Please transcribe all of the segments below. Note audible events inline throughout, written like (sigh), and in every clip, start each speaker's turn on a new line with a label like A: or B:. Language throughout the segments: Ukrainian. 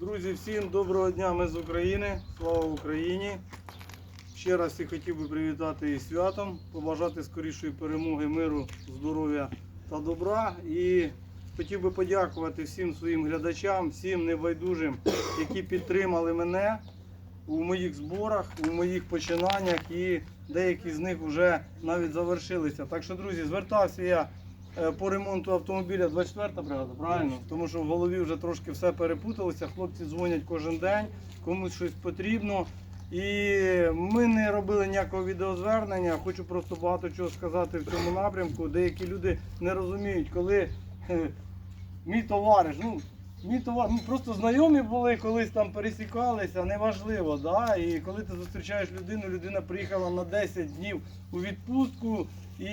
A: Друзі, всім доброго дня, ми з України. Слава Україні! Ще раз всіх хотів би привітати із святом, побажати скорішої перемоги, миру, здоров'я та добра. І хотів би подякувати всім своїм глядачам, всім небайдужим, які підтримали мене у моїх зборах, у моїх починаннях, і деякі з них вже навіть завершилися. Так що, друзі, звертався я по ремонту автомобіля 24 бригада, правильно? Тому що в голові вже трошки все перепуталося. Хлопці дзвонять кожен день, комусь щось потрібно. І ми не робили ніякого відеозвернення. Хочу просто багато чого сказати в цьому напрямку. Деякі люди не розуміють, коли е, мій товариш, ну мій товариш, ну просто знайомі були, колись там пересікалися, неважливо. Да? І коли ти зустрічаєш людину, людина приїхала на 10 днів у відпустку, і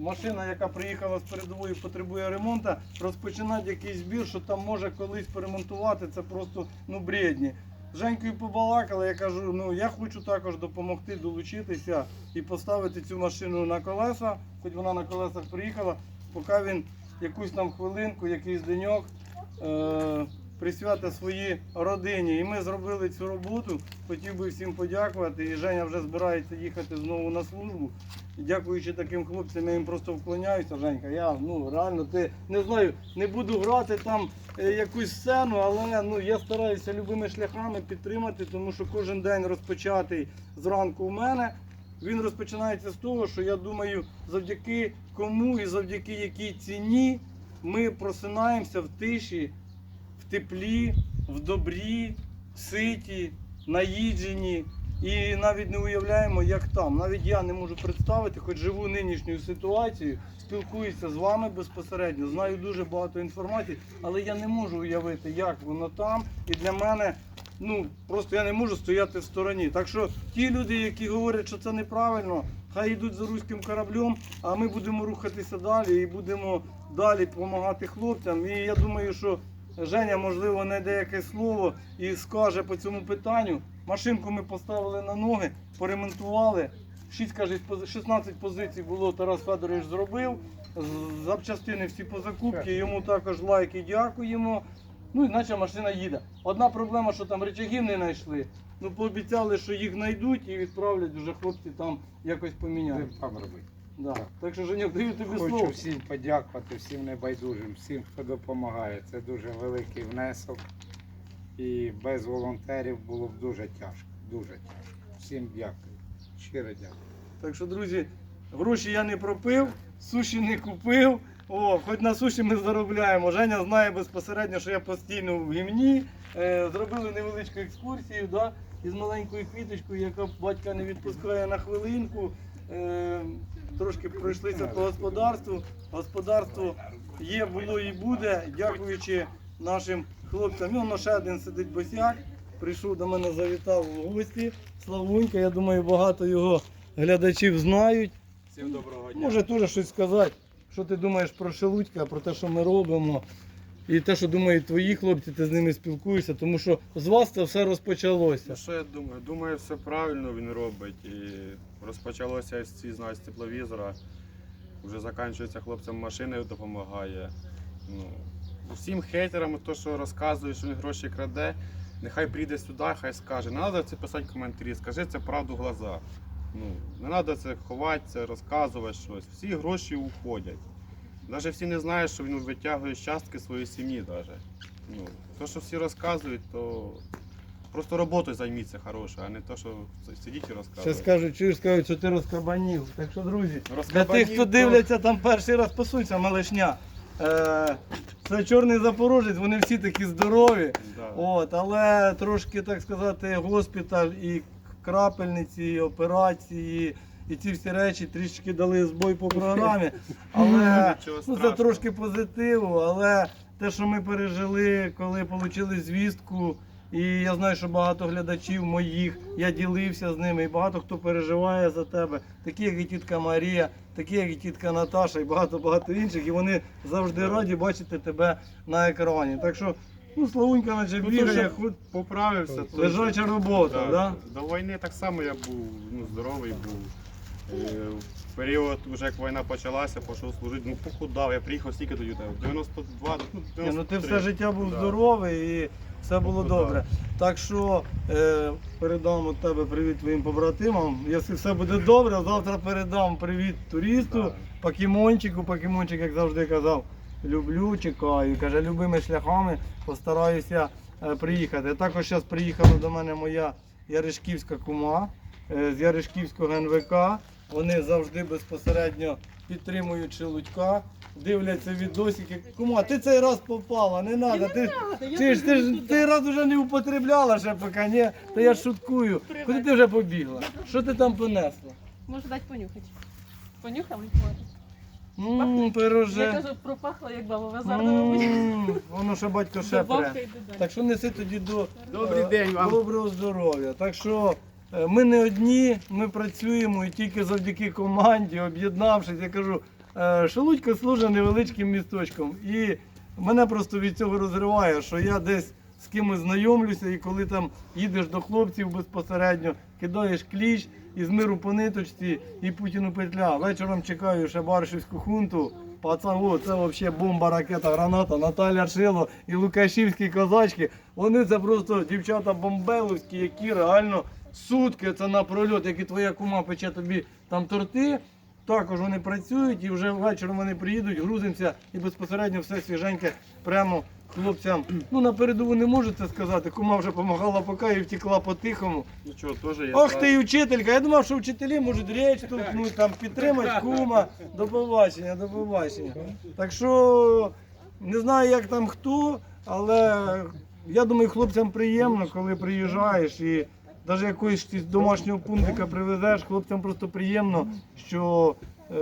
A: машина, яка приїхала з передової, потребує ремонту, розпочинати якийсь збір, що там може колись поремонтувати, це просто ну бредні. Женькою побалакали, я кажу, ну я хочу також допомогти долучитися і поставити цю машину на колеса, хоч вона на колесах приїхала, поки він якусь там хвилинку, якийсь деньок е, присвятить своїй родині. І ми зробили цю роботу. Хотів би всім подякувати. І Женя вже збирається їхати знову на службу. Дякуючи таким хлопцям, я їм просто вклоняюся, Женька. Я ну реально ти не знаю, не буду грати там е, якусь сцену, але ну я стараюся любими шляхами підтримати, тому що кожен день розпочатий зранку у мене. Він розпочинається з того, що я думаю, завдяки кому і завдяки якій ціні ми просинаємося в тиші, в теплі, в добрі, ситі, наїджені. І навіть не уявляємо, як там. Навіть я не можу представити, хоч живу нинішньою ситуацією, спілкуюся з вами безпосередньо, знаю дуже багато інформації, але я не можу уявити, як воно там. І для мене ну просто я не можу стояти в стороні. Так що ті люди, які говорять, що це неправильно, хай йдуть за руським кораблем, а ми будемо рухатися далі і будемо далі допомагати хлопцям. І я думаю, що Женя, можливо, знайде якесь слово і скаже по цьому питанню. Машинку ми поставили на ноги, поремонтували. 6, каже, 16 позицій було Тарас Федорович зробив. Запчастини всі по закупці, йому також лайки дякуємо. Ну і наче машина їде. Одна проблема, що там речагів не знайшли. Ну пообіцяли, що їх знайдуть і відправлять вже хлопці там якось поміняють.
B: Будемо там робити.
A: Да. Так що Женя, даю тобі
B: Хочу
A: слово.
B: всім подякувати, всім небайдужим, всім, хто допомагає. Це дуже великий внесок. І без волонтерів було б дуже тяжко. Дуже тяжко. Всім дякую. Щиро дякую.
A: Так що, друзі, гроші я не пропив, суші не купив. О, хоч на суші ми заробляємо. Женя знає безпосередньо, що я постійно в гімні. Е, зробили невеличку екскурсію да, із маленькою квіточкою, яка батька не відпускає на хвилинку. Е, трошки пройшлися по господарству. Господарство є, було і буде, дякуючи нашим хлопцям. І воно ще один сидить босяк. Прийшов до мене, завітав в гості. Славунька, я думаю, багато його глядачів знають.
C: Всім доброго дня.
A: Може теж щось сказати, що ти думаєш про Шелудька, про те, що ми робимо. І те, що думають твої хлопці, ти з ними спілкуєшся, тому що з вас це все розпочалося.
C: Ну, що я думаю? Думаю, все правильно він робить. І розпочалося всі знають з тепловізора. Вже закінчується хлопцям машиною допомагає. Ну, усім хейтерам, то, що розказує, що він гроші краде, нехай прийде сюди, хай скаже. Не треба це писати коментарі, скажи це правду в глаза. Ну, не треба це ховатися, розказувати щось. Всі гроші уходять. Навіть всі не знають, що він витягує з частки своєї сім'ї. Даже. Ну, то, що всі розказують, то просто роботою займіться хорошою, а не то, що сидіть і
A: Ще
C: розказують.
A: скажуть, чуєш, скажуть, що ти розкабанів. Так що, друзі, для
C: Розкабанів,
A: тих, хто
C: то-
A: дивляться там перший раз посунься, малишня. Е, це чорний запорожець, вони всі такі здорові.
C: Да.
A: От, але трошки, так сказати, госпіталь і крапельниці, і операції, і ці всі речі трішки дали збой по програмі. Але (laughs) ну, це трошки позитиву. Але те, що ми пережили, коли отримали звістку, і я знаю, що багато глядачів моїх, я ділився з ними, і багато хто переживає за тебе, такі як і тітка Марія, такі як і тітка Наташа, і багато-багато інших. І вони завжди раді бачити тебе на екрані. Так що, ну, Славунька наче
C: Ну,
A: бігає, хоч
C: Поправився.
A: лежача робота, да?
C: До війни так само я був ну, здоровий був. Е, В період, вже як війна почалася, пішов служити, ну похудав, я приїхав стільки тоді, там, 92, ну,
A: Ні, ну ти все життя був
C: Да.
A: здоровий і все було
C: Ну,
A: добре. Так що е, передам від тебе привіт твоїм побратимам. Якщо все буде добре, завтра передам привіт туристу,
C: Так.
A: покемончику. Покемончик, як завжди казав, люблю, чекаю. Каже, любими шляхами постараюся е, приїхати. Також зараз приїхала до мене моя Яришківська кума е, з Яришківського НВК. Вони завжди безпосередньо підтримують Шелудька, дивляться відосики. Кума, ти цей раз попала, не треба. Ти, ти ж ти ж ти раз вже не употребляла ще поки, ні? Та я шуткую. Куди ти вже побігла? Що ти там понесла?
D: Можу дати понюхати. Понюхали.
A: Ммм,
D: Я
A: пироже.
D: кажу, пропахло, як баба Вазардова.
A: Ммм, Воно ще батько ще
D: Добавка йде далі.
A: Так що неси тоді до
B: Добрий
A: е,
B: день вам.
A: доброго здоров'я. Так що ми не одні, ми працюємо і тільки завдяки команді, об'єднавшись, я кажу, е, Шелудько служить невеличким місточком. І мене просто від цього розриває, що я десь з кимось знайомлюся, і коли там їдеш до хлопців безпосередньо, кидаєш кліч із миру по ниточці і Путіну петля. Вечором чекаю ще Баршівську хунту. Пацан, о, це взагалі бомба, ракета, граната, Наталя Шило і Лукашівські козачки. Вони це просто дівчата бомбеловські, які реально сутки це на прольот, як і твоя кума пече тобі там торти. Також вони працюють і вже ввечері вони приїдуть, грузимося і безпосередньо все свіженьке прямо хлопцям. Ну на передову не можу це сказати. Кума вже допомагала поки і втекла по-тихому.
C: Нічого, теж є.
A: Ох ти і вчителька. Я думав, що вчителі можуть річ толкнути, там підтримати кума. До побачення, до побачення. Так що не знаю, як там хто, але я думаю, хлопцям приємно, коли приїжджаєш і навіть якогось з домашнього пунктика привезеш, хлопцям просто приємно, що е,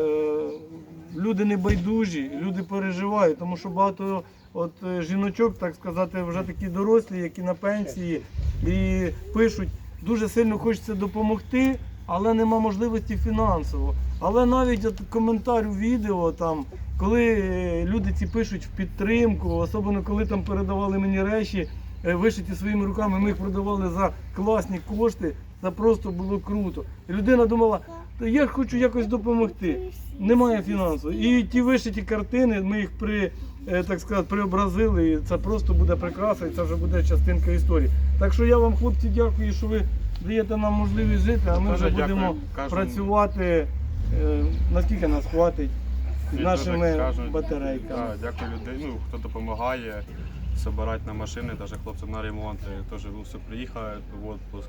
A: люди не байдужі, люди переживають, тому що багато от е, жіночок, так сказати, вже такі дорослі, які на пенсії, і пишуть, дуже сильно хочеться допомогти, але нема можливості фінансово. Але навіть от коментар у відео там, коли е, люди ці пишуть в підтримку, особливо коли там передавали мені речі, вишиті своїми руками, ми їх продавали за класні кошти. Це просто було круто. І людина думала, «Та я хочу якось допомогти. Немає фінансу. І ті вишиті картини, ми їх при, е, так сказати, преобразили. І це просто буде прекрасно, і це вже буде частинка історії. Так що я вам, хлопці, дякую, що ви даєте нам можливість жити, а ми вже
C: дякую
A: будемо
C: кожному.
A: працювати, е, наскільки нас хватить, з нашими батарейками.
C: Дякую людей, ну, хто допомагає збирати на машини, навіть хлопцям на ремонт. Теж ну, все приїхали в відпуск.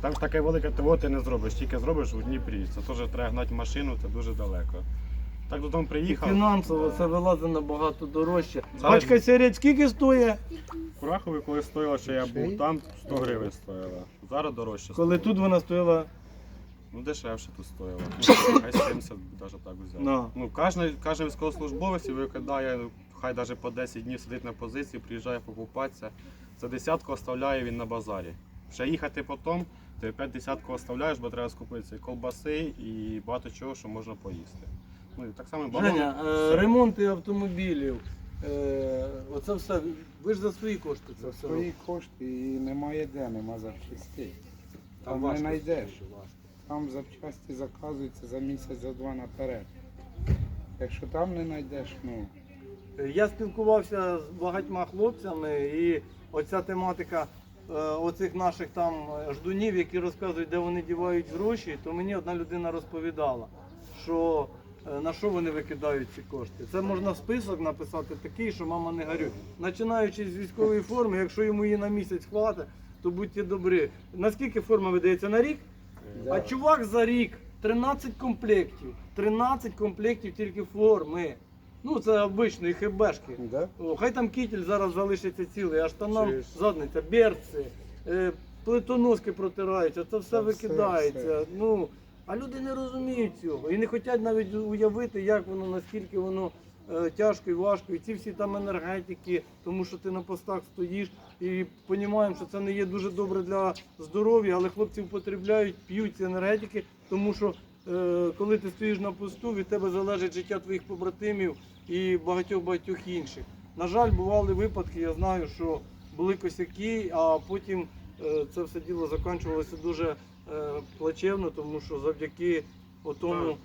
C: Там таке велике ТВО ти не зробиш, тільки зробиш у Дніпрі. Це теж треба гнати машину, це дуже далеко. Так додому приїхав.
A: фінансово це вилазить набагато дорожче.
C: Зараз-
A: Бачка сірять скільки стоїть,
C: Курахові, коли стоїло, що я був там, 100 гривень стоїло. Зараз дорожче
A: коли
C: стоїть.
A: тут вона стояла
C: Ну дешевше тут стоїло. (coughs) Хай 70 навіть так взяти.
A: на.
C: Ну, кожен, кожен військовослужбовець викидає, хай навіть по 10 днів сидить на позиції, приїжджає покупатися. За десятку оставляє він на базарі. Ще їхати потім, ти опять десятку оставляєш, бо треба скупитися і колбаси і багато чого, що можна поїсти. Ну і так само балон.
A: Женя, е,
C: все.
A: ремонти автомобілів. Е, оце все. Ви ж за свої кошти це
B: За
A: все.
B: свої
A: робите.
B: кошти і немає де, нема запчастей.
A: Там
B: Там не
A: важко
B: знайдеш. Там запчасті заказуються за місяць, за два наперед. Якщо там не знайдеш, ну
A: Я спілкувався з багатьма хлопцями, і оця тематика е, оцих наших там е, ждунів, які розказують, де вони дівають гроші, то мені одна людина розповідала, що е, на що вони викидають ці кошти. Це можна в список написати такий, що мама не горюй. Починаючи з військової форми, якщо йому її на місяць хватить, то будьте добрі. Наскільки форма видається на рік? А чувак за рік 13 комплектів. 13 комплектів тільки форми. Ну це обичної хебешки.
B: да?
A: О, хай там кітель зараз залишиться цілий, аж там нам
B: Чуєш?
A: задниця, берці, е, плитоноски протираються, це все
B: Та все,
A: викидається.
B: все.
A: Ну, а люди не розуміють цього і не хочуть навіть уявити, як воно, наскільки воно е, тяжко і важко. І ці всі там енергетики, тому що ти на постах стоїш і розуміємо, що це не є дуже добре для здоров'я, але хлопці потребляють, п'ють ці енергетики, тому що е, коли ти стоїш на посту, від тебе залежить життя твоїх побратимів і багатьох багатьох інших. На жаль, бували випадки, я знаю, що були косяки, а потім е, це все діло закінчувалося дуже е, плачевно, тому що завдяки тому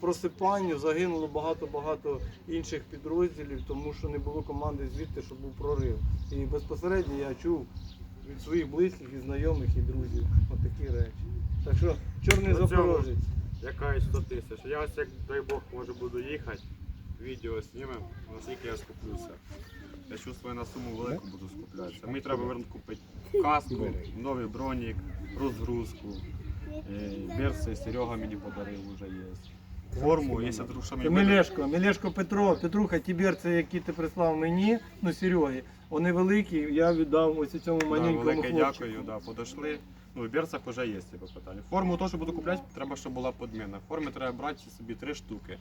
A: просипанню загинуло багато-багато інших підрозділів, тому що не було команди звідти, щоб був прорив. І безпосередньо я чув від своїх близьких і знайомих і друзів. Отакі речі. Так що чорний запорожець.
C: Якась 100 тисяч. Я ось як дай Бог може буду їхати, відео знімемо, наскільки я скуплюся. Я чувствую на суму велику буду скуплятися. Мені треба вернути купити каску, новий бронік, розгрузку. Е, Берці Серега мені подарив вже є. Форму, якщо вдруг що мені
A: Мілешко, Мілешко Петро, Петруха, ті берці, які ти прислав мені, ну Сереги, вони великі, я віддав ось цьому
C: Да, велике
A: хлопчику.
C: дякую, да, подошли. Ну, в берцах вже є ці питання. Форму теж буду купляти, треба, щоб була подміна. Форми треба брати собі три штуки.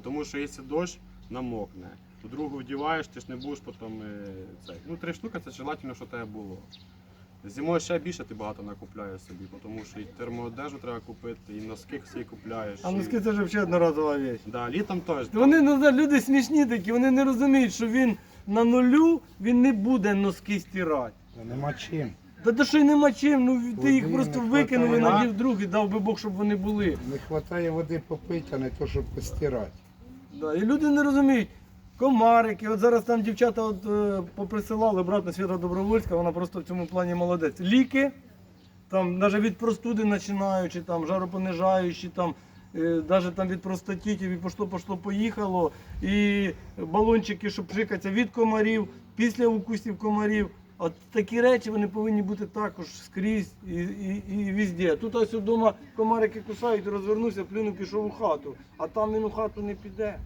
C: Тому що якщо дощ намокне, то другу вдіваєш, ти ж не будеш потім е, цей. Ну, три штуки це желательно, що тебе було. Зимою ще більше ти багато накупляєш собі, тому що і термоодежу треба купити, і носки всі купляєш.
A: А
C: і-
A: носки це ж взагалі одноразова річ.
C: Да, літом теж.
A: Вони ну, люди смішні такі, вони не розуміють, що він на нулю він не буде носки стирати.
B: Та нема чим.
A: Та то що й нема чим, ну ти
B: Води
A: їх просто
B: не
A: викинув і
B: хватає.
A: надів другий, дав би Бог, щоб вони були.
B: Не вистачає води попити, а не то, щоб постирати.
A: Да, і люди не розуміють. Комарики, от зараз там дівчата от, е, поприсилали, брат Свята Добровольська, вона просто в цьому плані молодець. Ліки, там навіть від простуди починаючи, там жаропонижаючі, там, е, навіть там від простатітів, і пошло, пошло, поїхало. І балончики, щоб пшикатися від комарів, після укусів комарів. От такі речі вони повинні бути також скрізь і, і, і везде. Тут ось вдома комарики кусають, розвернувся, плюнув, пішов у хату, а там він у хату не піде.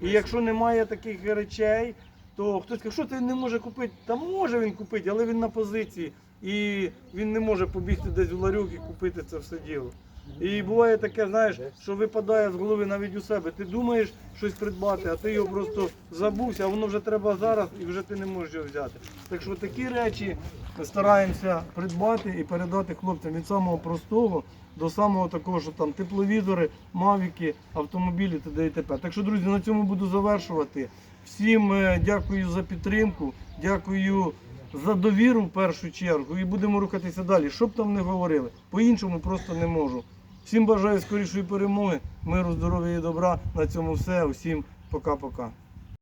A: І якщо немає таких речей, то хтось каже, що ти не може купити? Та може він купити, але він на позиції. І він не може побігти десь в ларюк і купити це все діло. І буває таке, знаєш, що випадає з голови навіть у себе. Ти думаєш щось придбати, а ти його просто забувся, а воно вже треба зараз і вже ти не можеш його взяти. Так що такі речі стараємося придбати і передати хлопцям від самого простого до самого такого, що там тепловізори, мавіки, автомобілі т.д. і т.п. Так що, друзі, на цьому буду завершувати. Всім е, дякую за підтримку, дякую за довіру в першу чергу. І будемо рухатися далі. Що б там не говорили, по-іншому просто не можу. Всім бажаю скорішої перемоги, миру, здоров'я і добра. На цьому все. Усім пока-пока.